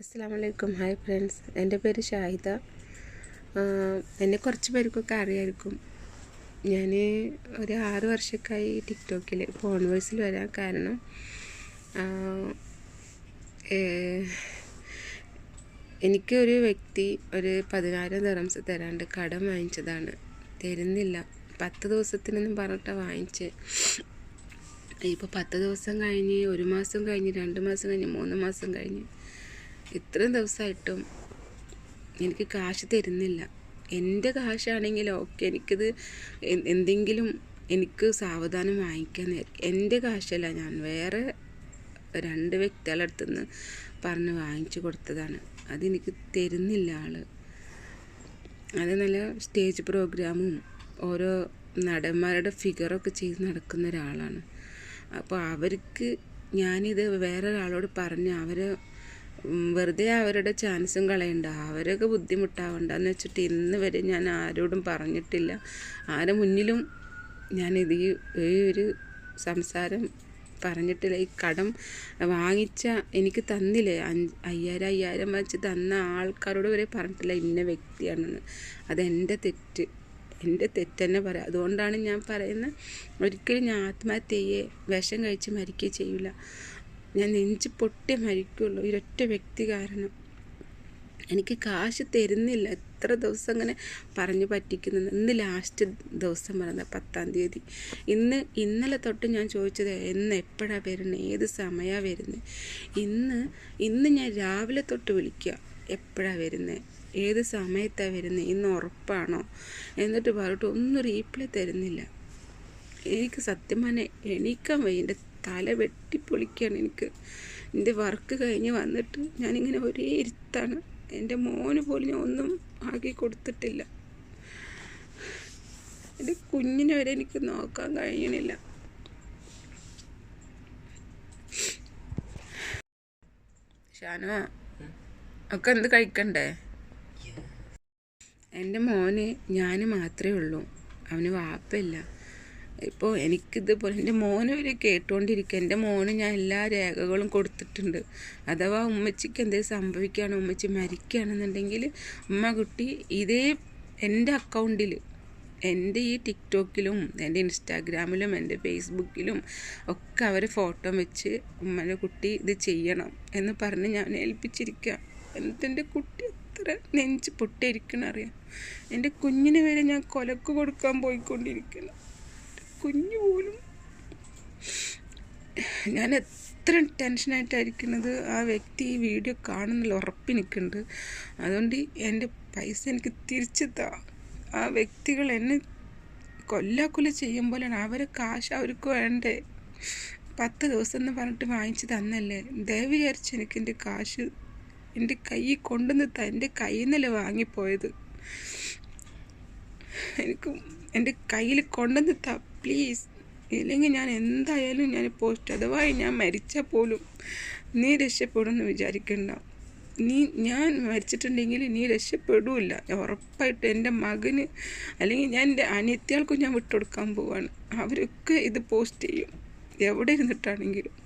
അസ്സാം വലൈക്കും hi friends. എന്റെ പേര് ഷാഹിദ. എന്നെ കുറച്ച് പേർക്കൊക്കെ അറിയായിരിക്കും. ഞാൻ ഒരു ആറ് വർഷക്കായി ടിക്ടോക്കിൽ ഫോൺ വോയിസിൽ വരാൻ കാരണം എനിക്ക് ഒരു വ്യക്തി ഒരു പതിനായിരം ദിറംസ് തരാണ്ട് കടം വാങ്ങിച്ചതാണ്. തരുന്നില്ല. പത്ത് ദിവസത്തിനൊന്നും പറഞ്ഞിട്ടാണ് വാങ്ങിച്ച്. ഇപ്പോൾ പത്ത് ദിവസം കഴിഞ്ഞ് ഒരു മാസം കഴിഞ്ഞ് രണ്ട് മാസം കഴിഞ്ഞ് മൂന്ന് മാസം കഴിഞ്ഞ് ഇത്രയും ദിവസമായിട്ടും എനിക്ക് കാശ് തരുന്നില്ല. എന്റെ കാശാണെങ്കിൽ ഓക്കെ എനിക്കിത് എന്തെങ്കിലും എനിക്ക് സാവധാനം വാങ്ങിക്കാൻ എന്റെ കാശല്ല ഞാൻ വേറെ രണ്ട് വ്യക്തികളുടെ അടുത്തുനിന്ന് പറഞ്ഞ് വാങ്ങിച്ചു കൊടുത്തതാണ്. അതെനിക്ക് തരുന്നില്ല ആൾ അത് നല്ല സ്റ്റേജ് പ്രോഗ്രാമും ഓരോ നടന്മാരുടെ ഫിഗറൊക്കെ ചെയ്ത് നടക്കുന്ന ഒരാളാണ്. അപ്പോൾ അവർക്ക് ഞാനിത് വേറൊരാളോട് പറഞ്ഞ് അവരെ വെറുതെ അവരുടെ ചാൻസും കളയണ്ട. അവരൊക്കെ ബുദ്ധിമുട്ടാവണ്ടെന്ന് വെച്ചിട്ട് ഇന്ന് വരെ ഞാൻ ആരോടും പറഞ്ഞിട്ടില്ല. ആരെ മുന്നിലും ഞാൻ ഈ ഈ ഒരു സംസാരം പറഞ്ഞിട്ടില്ല. ഈ കടം വാങ്ങിച്ച എനിക്ക് തന്നില്ലേ? അഞ്ച് അയ്യായിരം അയ്യായിരം വെച്ച് തന്ന ആൾക്കാരോട് വരെ പറഞ്ഞിട്ടില്ല ഇന്ന വ്യക്തിയാണെന്ന്. അതെന്റെ തെറ്റ്. എന്റെ തെറ്റെന്നെ പറയാം. അതുകൊണ്ടാണ് ഞാൻ പറയുന്നത് ഒരിക്കലും ഞാൻ ആത്മഹത്യയെ വിഷം കഴിച്ച് മരിക്കുകയും ചെയ്യില്ല ഞാൻ നെഞ്ച് പൊട്ടി മരിക്കുള്ളൂ. ഒരൊറ്റ വ്യക്തി കാരണം. എനിക്ക് കാശ് തരുന്നില്ല. എത്ര ദിവസം അങ്ങനെ പറഞ്ഞു പറ്റിക്കുന്നു ഇന്ന് ലാസ്റ്റ് ദിവസം പറഞ്ഞത് പത്താം തീയതി. ഇന്ന് ഇന്നലെ തൊട്ട് ഞാൻ ചോദിച്ചത് എന്ന് എപ്പോഴാണ് വരുന്നത് ഏത് സമയമാണ് വരുന്നത് ഇന്ന് ഇന്ന് ഞാൻ രാവിലെ തൊട്ട് വിളിക്കുക എപ്പോഴാണ് വരുന്നത് ഏത് സമയത്താണ് വരുന്നത് ഇന്ന് ഉറപ്പാണോ? എന്നിട്ട് പറഞ്ഞിട്ട് ഒന്നും റീപ്ലൈ തരുന്നില്ല. എനിക്ക് സത്യം പറഞ്ഞാൽ എണീക്കാൻ വയ്യ. എന്റെ തല വെട്ടിപ്പൊളിക്കുകയാണ് എനിക്ക്. എന്റെ വർക്ക് കഴിഞ്ഞ് വന്നിട്ട് ഞാനിങ്ങനെ ഒരേ ഇരുത്താണ്. എന്റെ മോന് പോലും ഞാൻ ഒന്നും ആക്കി കൊടുത്തിട്ടില്ല. എന്റെ കുഞ്ഞിനെ വരെ എനിക്ക് നോക്കാൻ കഴിയണില്ല ഷാനോ ഒക്കെ എന്ത് കഴിക്കണ്ടേ? എന്റെ മോന് ഞാൻ മാത്രമേ ഉള്ളൂ. അവന് വാപ്പയില്ല. ഇപ്പോൾ എനിക്കിതുപോലെ എന്റെ മോന് വരെ കേട്ടുകൊണ്ടിരിക്കുക എന്റെ മോന് ഞാൻ എല്ലാ രേഖകളും കൊടുത്തിട്ടുണ്ട്. അഥവാ ഉമ്മച്ചിക്ക് എന്തെങ്കിലും സംഭവിക്കുകയാണ് ഉമ്മച്ചി മരിക്കുകയാണെന്നുണ്ടെങ്കിൽ ഉമ്മ കുട്ടി ഇതേ എന്റെ അക്കൗണ്ടിൽ എന്റെ ഈ ടിക്ടോക്കിലും എന്റെ ഇൻസ്റ്റാഗ്രാമിലും എന്റെ ഫേസ്ബുക്കിലും ഒക്കെ അവർ ഫോട്ടോ വെച്ച് ഉമ്മന്റെ കുട്ടി ഇത് ചെയ്യണം എന്ന് പറഞ്ഞ് ഞാൻ ഏൽപ്പിച്ചിരിക്കുക എന്നിട്ട് എന്റെ കുട്ടി എത്ര നെഞ്ച് പൊട്ടിയിരിക്കണം അറിയാം എന്റെ കുഞ്ഞിന് വരെ ഞാൻ കൊലക്ക് കൊടുക്കാൻ പോയിക്കൊണ്ടിരിക്കുന്നു കുഞ്ഞു പോലും. ഞാൻ എത്ര ടെൻഷനായിട്ടായിരിക്കുന്നത് ആ വ്യക്തി ഈ വീഡിയോ കാണുന്നില്ല ഉറപ്പി നിൽക്കുന്നുണ്ട്. അതുകൊണ്ട് എന്റെ പൈസ എനിക്ക് തിരിച്ചു ആ വ്യക്തികൾ എന്നെ കൊല്ലാക്കൊല്ല ചെയ്യും പോലെയാണ്. അവരെ കാശ് അവർക്ക് വേണ്ടേ? പത്ത് ദിവസം എന്ന് പറഞ്ഞിട്ട് വാങ്ങിച്ച് തന്നല്ലേ? ദയവ് വിചാരിച്ച് എനിക്ക് എന്റെ കാശ് എന്റെ കൈ കൊണ്ടുവന്ന് ത എന്റെ കയ്യിൽ നിന്നല്ലേ വാങ്ങിപ്പോയത്. എനിക്ക് എന്റെ കയ്യിൽ കൊണ്ടുവന്ന് താ പ്ലീസ് ഇല്ലെങ്കിൽ ഞാൻ എന്തായാലും ഞാൻ പോസ്റ്റ് അഥവാ ഞാൻ മരിച്ചാൽ പോലും നീ രക്ഷപ്പെടുമെന്ന് വിചാരിക്കണ്ട. നീ ഞാൻ മരിച്ചിട്ടുണ്ടെങ്കിൽ നീ രക്ഷപ്പെടില്ല. ഉറപ്പായിട്ട് എന്റെ മകന് അല്ലെങ്കിൽ ഞാൻ എന്റെ അനിയത്തികൾക്കും ഞാൻ വിട്ടുകൊടുക്കാൻ പോവാണ്. അവരൊക്കെ ഇത് പോസ്റ്റ് ചെയ്യും. എവിടെ ഇരുന്നിട്ടാണെങ്കിലും.